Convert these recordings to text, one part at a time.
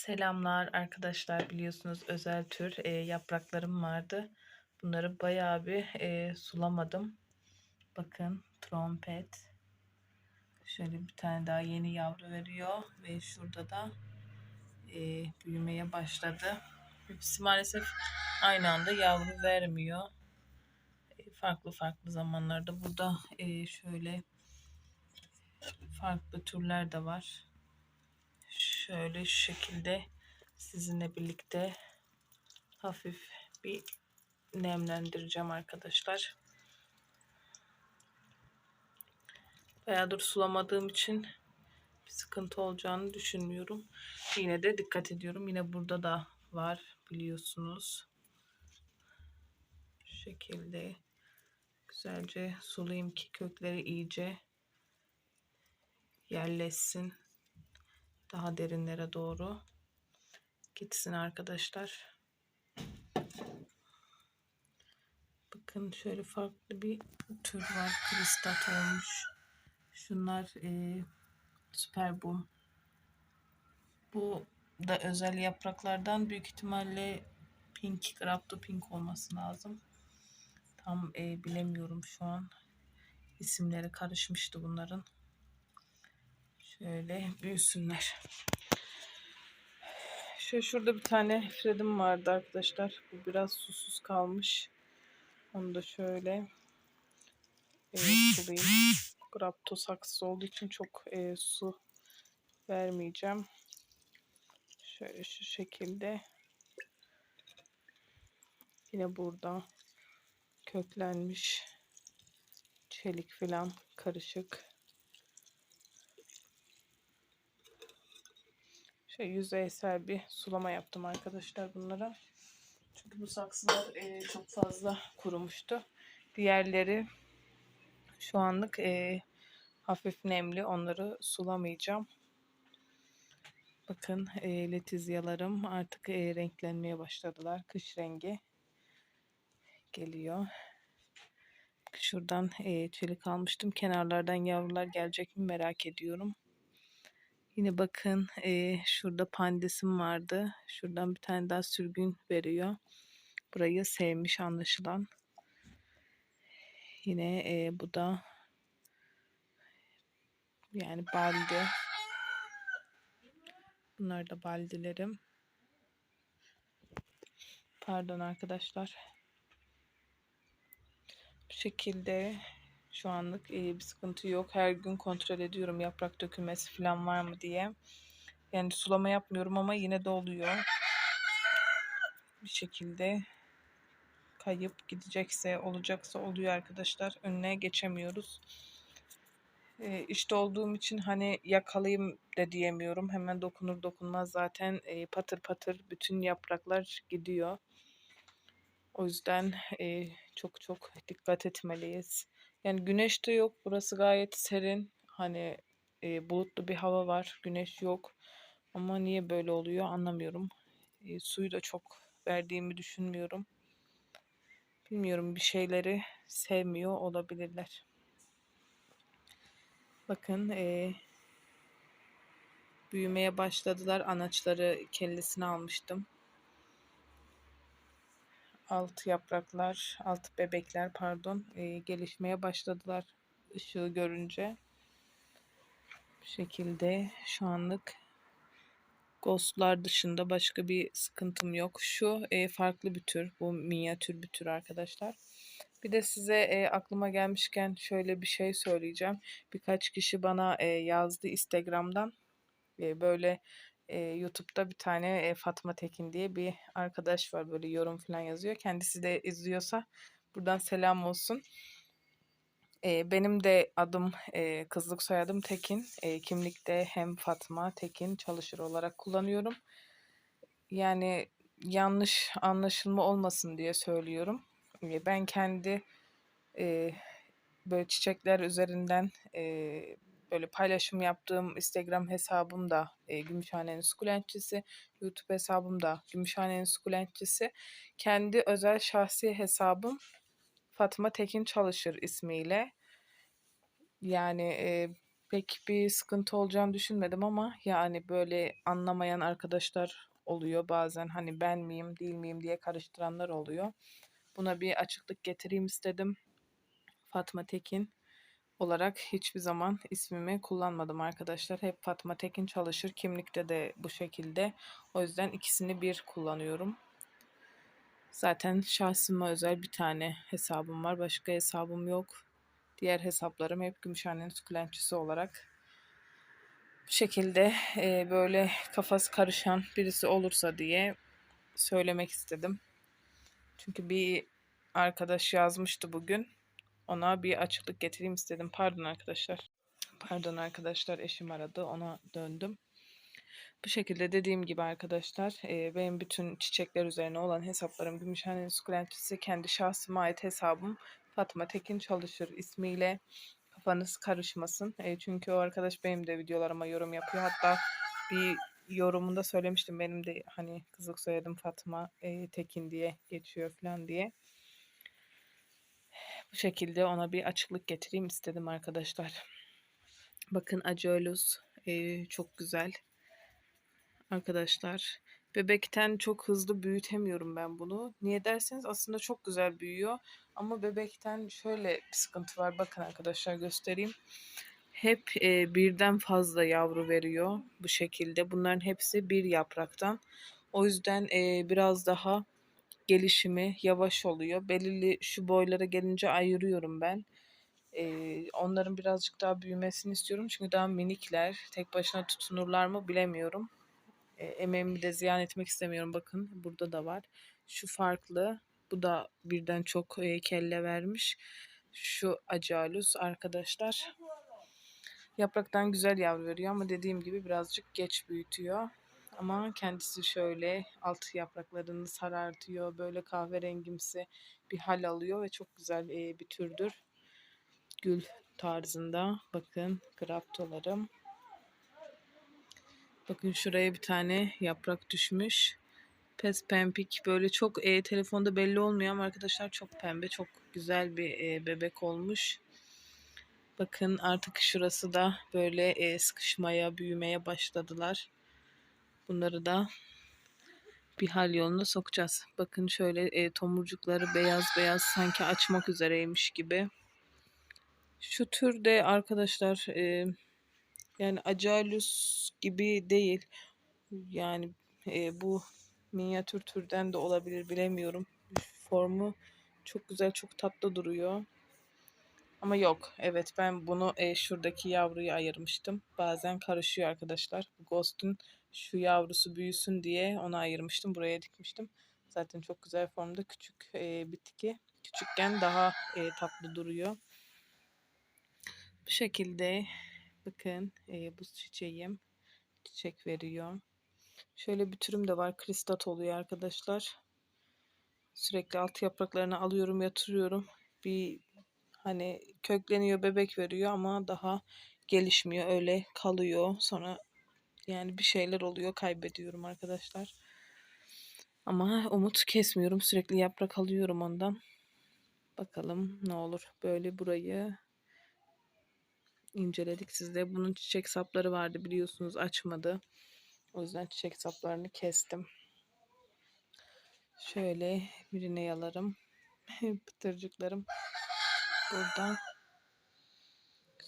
Selamlar arkadaşlar biliyorsunuz özel tür e, yapraklarım vardı. Bunları bayağı bir e, sulamadım. Bakın trompet. Şöyle bir tane daha yeni yavru veriyor ve şurada da e, büyümeye başladı. Hepsi maalesef aynı anda yavru vermiyor. E, farklı farklı zamanlarda burada e, şöyle farklı türler de var şöyle şu şekilde sizinle birlikte hafif bir nemlendireceğim arkadaşlar. Bayağıdır sulamadığım için bir sıkıntı olacağını düşünmüyorum. Yine de dikkat ediyorum. Yine burada da var biliyorsunuz. Şu şekilde güzelce sulayayım ki kökleri iyice yerleşsin daha derinlere doğru gitsin arkadaşlar. Bakın şöyle farklı bir tür var. Kristat olmuş. Şunlar e, süper boom. Bu da özel yapraklardan büyük ihtimalle pink, grapto pink olması lazım. Tam e, bilemiyorum şu an. İsimleri karışmıştı bunların. Şöyle büyüsünler. Şöyle şurada bir tane fredim vardı arkadaşlar. Bu biraz susuz kalmış. Onu da şöyle evet, sulayayım. Grapto saksız olduğu için çok e, su vermeyeceğim. Şöyle şu şekilde. Yine burada köklenmiş çelik filan karışık. Şey yüzeysel bir sulama yaptım arkadaşlar bunlara. Çünkü bu saksılar e, çok fazla kurumuştu. Diğerleri şu anlık e, hafif nemli. Onları sulamayacağım. Bakın e, letizyalarım artık e, renklenmeye başladılar. Kış rengi geliyor. Şuradan e, çelik almıştım. Kenarlardan yavrular gelecek mi merak ediyorum. Yine bakın e, şurada pandesim vardı. Şuradan bir tane daha sürgün veriyor. Burayı sevmiş anlaşılan. Yine e, bu da yani baldi. Bunlar da baldilerim. Pardon arkadaşlar. Bu şekilde şu anlık e, bir sıkıntı yok. Her gün kontrol ediyorum yaprak dökülmesi falan var mı diye. Yani sulama yapmıyorum ama yine de oluyor. Bir şekilde kayıp gidecekse olacaksa oluyor arkadaşlar. Önüne geçemiyoruz. E, işte olduğum için hani yakalayayım da diyemiyorum. Hemen dokunur dokunmaz zaten e, patır patır bütün yapraklar gidiyor. O yüzden e, çok çok dikkat etmeliyiz. Yani güneş de yok. Burası gayet serin. Hani e, bulutlu bir hava var. Güneş yok. Ama niye böyle oluyor anlamıyorum. E, suyu da çok verdiğimi düşünmüyorum. Bilmiyorum bir şeyleri sevmiyor olabilirler. Bakın e, büyümeye başladılar. Anaçları kellesini almıştım. Alt yapraklar, alt bebekler pardon e, gelişmeye başladılar ışığı görünce. Bu şekilde şu anlık Ghostlar dışında başka bir sıkıntım yok. Şu e, farklı bir tür. Bu minyatür bir tür arkadaşlar. Bir de size e, aklıma gelmişken şöyle bir şey söyleyeceğim. Birkaç kişi bana e, yazdı Instagram'dan. E, böyle e, YouTube'da bir tane e, Fatma Tekin diye bir arkadaş var. Böyle yorum falan yazıyor. Kendisi de izliyorsa buradan selam olsun. E, benim de adım e, kızlık soyadım Tekin. E, kimlikte hem Fatma Tekin çalışır olarak kullanıyorum. Yani yanlış anlaşılma olmasın diye söylüyorum. E, ben kendi e, böyle çiçekler üzerinden e, böyle paylaşım yaptığım Instagram hesabım da e, Gümüşhane'nin sukulentçisi, YouTube hesabım da Gümüşhane'nin sukulentçisi. Kendi özel şahsi hesabım Fatma Tekin Çalışır ismiyle. Yani e, pek bir sıkıntı olacağını düşünmedim ama yani böyle anlamayan arkadaşlar oluyor bazen hani ben miyim değil miyim diye karıştıranlar oluyor. Buna bir açıklık getireyim istedim. Fatma Tekin olarak hiçbir zaman ismimi kullanmadım arkadaşlar. Hep Fatma Tekin çalışır. Kimlikte de bu şekilde. O yüzden ikisini bir kullanıyorum. Zaten şahsıma özel bir tane hesabım var. Başka hesabım yok. Diğer hesaplarım hep Gümüşhane'nin sukulentçisi olarak. Bu şekilde e, böyle kafası karışan birisi olursa diye söylemek istedim. Çünkü bir arkadaş yazmıştı bugün. Ona bir açıklık getireyim istedim. Pardon arkadaşlar. Pardon arkadaşlar eşim aradı. Ona döndüm. Bu şekilde dediğim gibi arkadaşlar e, benim bütün çiçekler üzerine olan hesaplarım Gümüşhane'nin sukulentçisi kendi şahsıma ait hesabım Fatma Tekin Çalışır ismiyle kafanız karışmasın. E, çünkü o arkadaş benim de videolarıma yorum yapıyor. Hatta bir yorumunda söylemiştim benim de hani kızlık soyadım Fatma e, Tekin diye geçiyor falan diye. Bu şekilde ona bir açıklık getireyim istedim arkadaşlar. Bakın Acelus e, çok güzel. Arkadaşlar bebekten çok hızlı büyütemiyorum ben bunu. Niye derseniz aslında çok güzel büyüyor. Ama bebekten şöyle bir sıkıntı var. Bakın arkadaşlar göstereyim. Hep e, birden fazla yavru veriyor bu şekilde. Bunların hepsi bir yapraktan. O yüzden e, biraz daha gelişimi yavaş oluyor. Belirli şu boylara gelince ayırıyorum ben. Ee, onların birazcık daha büyümesini istiyorum. Çünkü daha minikler. Tek başına tutunurlar mı bilemiyorum. E, emeğimi de ziyan etmek istemiyorum. Bakın burada da var. Şu farklı. Bu da birden çok e, kelle vermiş. Şu acalus arkadaşlar. Yapraktan güzel yavru veriyor ama dediğim gibi birazcık geç büyütüyor. Ama kendisi şöyle alt yapraklarını sarartıyor. Böyle kahverengimsi bir hal alıyor ve çok güzel bir türdür. Gül tarzında. Bakın graptolarım. Bakın şuraya bir tane yaprak düşmüş. Pes pempik böyle çok e, telefonda belli olmuyor ama arkadaşlar çok pembe çok güzel bir e, bebek olmuş. Bakın artık şurası da böyle e, sıkışmaya büyümeye başladılar. Bunları da bir hal yoluna sokacağız. Bakın şöyle e, tomurcukları beyaz beyaz sanki açmak üzereymiş gibi. Şu türde arkadaşlar e, yani Acalus gibi değil. Yani e, bu minyatür türden de olabilir bilemiyorum. Formu çok güzel çok tatlı duruyor. Ama yok. Evet ben bunu e, şuradaki yavruyu ayırmıştım. Bazen karışıyor arkadaşlar. Ghost'un şu yavrusu büyüsün diye onu ayırmıştım. Buraya dikmiştim. Zaten çok güzel formda küçük e, bitki. Küçükken daha e, tatlı duruyor. Bu şekilde bakın e, bu çiçeğim çiçek veriyor. Şöyle bir türüm de var. Kristat oluyor arkadaşlar. Sürekli alt yapraklarını alıyorum yatırıyorum. Bir hani kökleniyor bebek veriyor ama daha gelişmiyor öyle kalıyor. Sonra yani bir şeyler oluyor kaybediyorum arkadaşlar. Ama umut kesmiyorum. Sürekli yaprak alıyorum ondan. Bakalım ne olur. Böyle burayı inceledik sizde. Bunun çiçek sapları vardı biliyorsunuz açmadı. O yüzden çiçek saplarını kestim. Şöyle birine yalarım. Pıtırcıklarım burada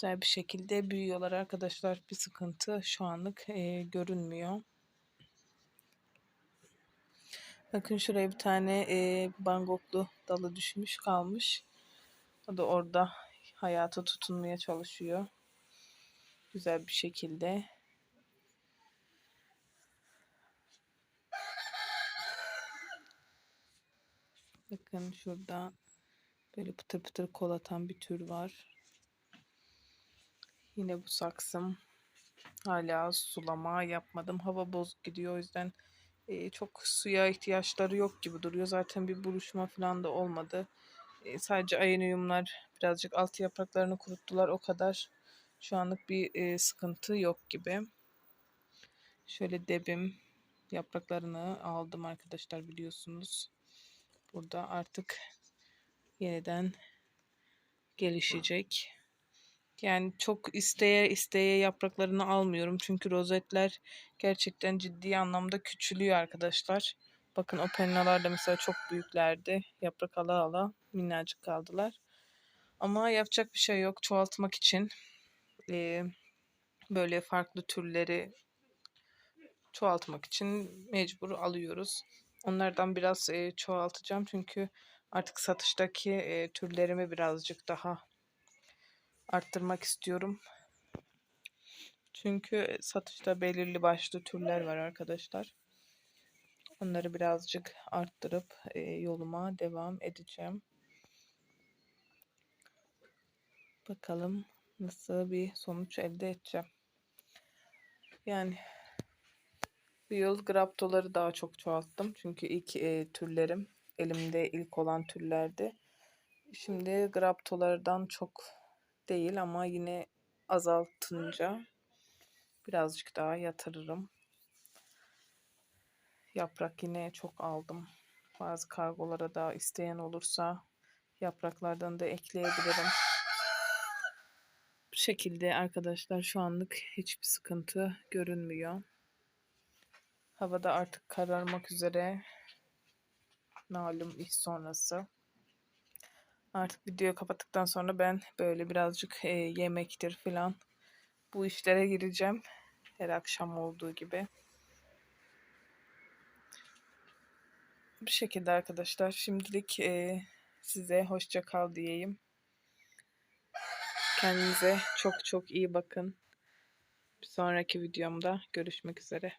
güzel bir şekilde büyüyorlar arkadaşlar. Bir sıkıntı şu anlık e, görünmüyor. Bakın şuraya bir tane e, bangoklu dalı düşmüş kalmış. O da orada hayata tutunmaya çalışıyor. Güzel bir şekilde. Bakın şurada böyle pıtır pıtır kol bir tür var. Yine bu saksım. Hala sulama yapmadım. Hava bozuk gidiyor o yüzden e, çok suya ihtiyaçları yok gibi duruyor. Zaten bir buruşma falan da olmadı. E, sadece ayınıyumlar birazcık alt yapraklarını kuruttular o kadar. Şu anlık bir e, sıkıntı yok gibi. Şöyle debim yapraklarını aldım arkadaşlar biliyorsunuz. Burada artık yeniden gelişecek. Yani çok isteye isteye yapraklarını almıyorum. Çünkü rozetler gerçekten ciddi anlamda küçülüyor arkadaşlar. Bakın o pennalar da mesela çok büyüklerdi. Yaprak ala ala minnacık kaldılar. Ama yapacak bir şey yok. Çoğaltmak için e, böyle farklı türleri çoğaltmak için mecbur alıyoruz. Onlardan biraz e, çoğaltacağım çünkü artık satıştaki e, türlerimi birazcık daha arttırmak istiyorum. Çünkü satışta belirli başlı türler var arkadaşlar. Onları birazcık arttırıp e, yoluma devam edeceğim. Bakalım nasıl bir sonuç elde edeceğim. Yani bu yıl graptoları daha çok çoğalttım. Çünkü ilk e, türlerim elimde ilk olan türlerdi. Şimdi graptolardan çok değil ama yine azaltınca birazcık daha yatırırım. Yaprak yine çok aldım. Bazı kargolara da isteyen olursa yapraklardan da ekleyebilirim. Bu şekilde arkadaşlar şu anlık hiçbir sıkıntı görünmüyor. Havada artık kararmak üzere. Malum iş sonrası. Artık videoyu kapattıktan sonra ben böyle birazcık e, yemektir falan bu işlere gireceğim. Her akşam olduğu gibi. Bu şekilde arkadaşlar. Şimdilik e, size hoşça kal diyeyim. Kendinize çok çok iyi bakın. Bir sonraki videomda görüşmek üzere.